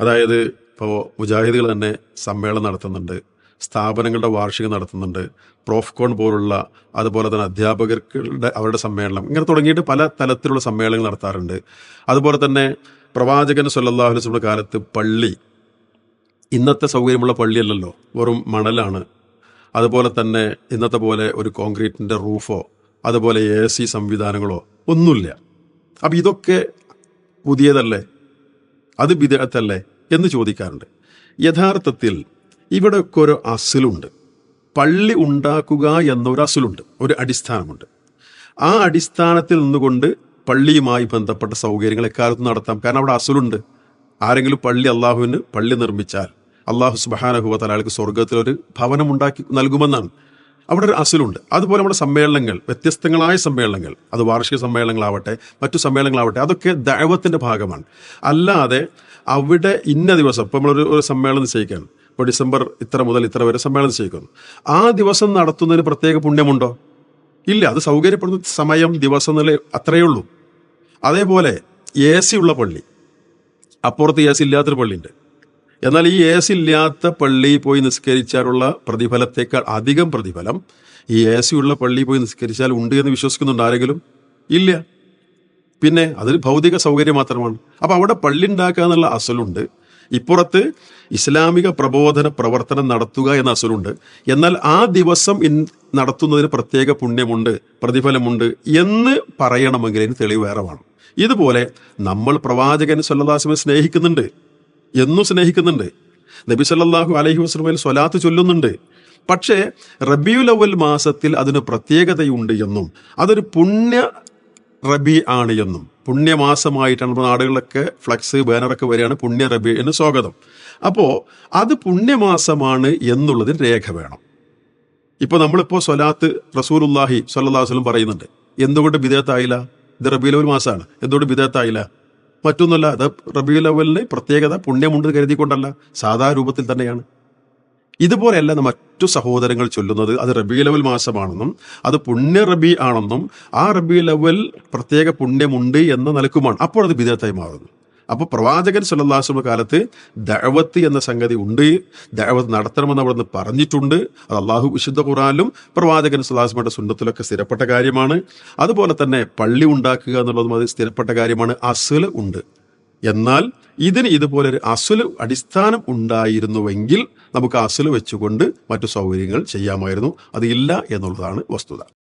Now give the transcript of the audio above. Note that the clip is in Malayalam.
അതായത് ഇപ്പോൾ മുജാഹിദുകൾ തന്നെ സമ്മേളനം നടത്തുന്നുണ്ട് സ്ഥാപനങ്ങളുടെ വാർഷികം നടത്തുന്നുണ്ട് പ്രോഫ്കോൺ പോലുള്ള അതുപോലെ തന്നെ അധ്യാപകരുടെ അവരുടെ സമ്മേളനം ഇങ്ങനെ തുടങ്ങിയിട്ട് പല തലത്തിലുള്ള സമ്മേളനങ്ങൾ നടത്താറുണ്ട്. അതുപോലെ തന്നെ പ്രവാചകൻ വസല്ലം കാലത്ത് പള്ളി ഇന്നത്തെ സൗകര്യമുള്ള പള്ളിയല്ലല്ലോ വെറും മണലാണ്. അതുപോലെ തന്നെ ഇന്നത്തെ പോലെ ഒരു കോൺക്രീറ്റിന്റെ റൂഫോ അതുപോലെ എ സി സംവിധാനങ്ങളോ ഒന്നുമില്ല. അപ്പം ഇതൊക്കെ പുതിയതല്ലേ? അത് ബിദഅത്തല്ലേ എന്ന് ചോദിക്കാറുണ്ട്. യഥാർത്ഥത്തിൽ ഇവിടെയൊക്കെ ഒരു അസിലുണ്ട്. പള്ളി ഉണ്ടാക്കുക എന്നൊരു അസിലുണ്ട്. ഒരു അടിസ്ഥാനമുണ്ട്. ആ അടിസ്ഥാനത്തിൽ നിന്നുകൊണ്ട് പള്ളിയുമായി ബന്ധപ്പെട്ട സൗകര്യങ്ങൾ എക്കാലത്തും നടത്താം. കാരണം അവിടെ അസുലുണ്ട്. ആരെങ്കിലും പള്ളി അള്ളാഹുവിന് പള്ളി നിർമ്മിച്ചാൽ അള്ളാഹു സുബാനഹുവ തലാൾക്ക് സ്വർഗത്തിലൊരു ഭവനം ഉണ്ടാക്കി നൽകുമെന്നാണ്. അവിടെ ഒരു അസുലുണ്ട്. അതുപോലെ നമ്മുടെ സമ്മേളനങ്ങൾ വ്യത്യസ്തങ്ങളായ സമ്മേളനങ്ങൾ അത് വാർഷിക സമ്മേളനങ്ങളാവട്ടെ മറ്റു സമ്മേളനങ്ങളാവട്ടെ അതൊക്കെ ദൈവത്തിന്റെ ഭാഗമാണ്. അല്ലാതെ അവിടെ ഇന്ന ദിവസം ഇപ്പോൾ നമ്മളൊരു ഒരു സമ്മേളനം നിശ്ചയിക്കുകയാണ് ഇപ്പോൾ ഡിസംബർ ഇത്ര മുതൽ ഇത്ര വരെ സമ്മേളനം നിശ്ചയിക്കുന്നു. ആ ദിവസം നടത്തുന്നതിന് പ്രത്യേക പുണ്യമുണ്ടോ? ഇല്ല അത് സൗകര്യപ്പെടുന്ന സമയം ദിവസം നില അത്രയേ ഉള്ളൂ. അതേപോലെ എ സി ഉള്ള പള്ളി. അപ്പുറത്ത് എ സി ഇല്ലാത്തൊരു പള്ളിയുണ്ട്. എന്നാൽ ഈ എ സി ഇല്ലാത്ത പള്ളിയിൽ പോയി നിസ്കരിച്ചാലുള്ള പ്രതിഫലത്തേക്കാൾ അധികം പ്രതിഫലം ഈ എ സി ഉള്ള പള്ളിയിൽ പോയി നിസ്കരിച്ചാൽ ഉണ്ട് എന്ന് വിശ്വസിക്കുന്നുണ്ട് ആരെങ്കിലും? ഇല്ല. പിന്നെ അതൊരു ഭൗതിക സൗകര്യം മാത്രമാണ്. അപ്പോൾ അവിടെ പള്ളി ഉണ്ടാക്കുക എന്നുള്ള അസലുണ്ട്. ഇപ്പുറത്ത് ഇസ്ലാമിക പ്രബോധന പ്രവർത്തനം നടത്തുക എന്ന അസലുണ്ട്. എന്നാൽ ആ ദിവസം ഇൻ നടത്തുന്നതിന് പ്രത്യേക പുണ്യമുണ്ട് പ്രതിഫലമുണ്ട് എന്ന് പറയണമെങ്കിൽ അതിന് തെളിവ് വേറെ വേണം ഇതുപോലെ നമ്മൾ പ്രവാചകൻ സല്ലാസ്മെ സ്നേഹിക്കുന്നുണ്ട്. എന്നും സ്നേഹിക്കുന്നുണ്ട്. നബി സല്ലാഹു അലഹി വസ്ലമയിൽ സ്വലാത്ത് ചൊല്ലുന്നുണ്ട്. പക്ഷേ റബിയുൽ അവൽ മാസത്തിൽ അതിന് പ്രത്യേകതയുണ്ട് എന്നും അതൊരു പുണ്യ റബി ആണ് എന്നും പുണ്യമാസമായിട്ടാണ് നമ്മുടെ നാടുകളിലൊക്കെ ഫ്ലക്സ് ബാനറൊക്കെ വരികയാണ് പുണ്യ റബി എന്ന് സ്വാഗതം. അപ്പോൾ അത് പുണ്യമാസമാണ് എന്നുള്ളതിന് രേഖ വേണം. ഇപ്പോൾ നമ്മളിപ്പോൾ സ്വലാത്ത് റസൂലുല്ലാഹി വസല്ലം പറയുന്നുണ്ട്. എന്തുകൊണ്ട് ബിദേത്തായില്ല ഇത് അവൽ മാസമാണ് എന്തുകൊണ്ട് ബിദത്തായില്ല മറ്റൊന്നുമല്ല അത് റബിയുൽ അവലിന് പ്രത്യേകത പുണ്യമുണ്ട് കരുതിക്കൊണ്ടല്ല സാധാ രൂപത്തിൽ തന്നെയാണ്. ഇതുപോലെയല്ല മറ്റു സഹോദരങ്ങൾ ചൊല്ലുന്നത് അത് റബി ലവൽ മാസമാണെന്നും അത് പുണ്യ റബി ആണെന്നും ആ റബി ലവൽ പ്രത്യേക പുണ്യമുണ്ട് എന്ന നിലക്കുമാണ്. അപ്പോൾ അത് വിധേയത്തായി മാറുന്നു. അപ്പോൾ പ്രവാചകൻ സുല്ലാസ്ലമ കാലത്ത് ദഴവത്ത് എന്ന സംഗതി ഉണ്ട്. ദഴവത്ത് നടത്തണമെന്ന് അവിടെ നിന്ന് പറഞ്ഞിട്ടുണ്ട്. അത് അള്ളാഹു വിശുദ്ധ ഖുറാനിലും പ്രവാചകൻ സുല്ലാസ്മയുടെ സുന്നത്തിലൊക്കെ സ്ഥിരപ്പെട്ട കാര്യമാണ്. അതുപോലെ തന്നെ പള്ളി ഉണ്ടാക്കുക എന്നുള്ളതും അത് സ്ഥിരപ്പെട്ട കാര്യമാണ്. അസുൽ ഉണ്ട്. എന്നാൽ ഇതിന് ഇതുപോലെ ഒരു അസുൽ അടിസ്ഥാനം ഉണ്ടായിരുന്നുവെങ്കിൽ നമുക്ക് അസുൽ വെച്ചുകൊണ്ട് മറ്റു സൗകര്യങ്ങൾ ചെയ്യാമായിരുന്നു. അതില്ല എന്നുള്ളതാണ് വസ്തുത.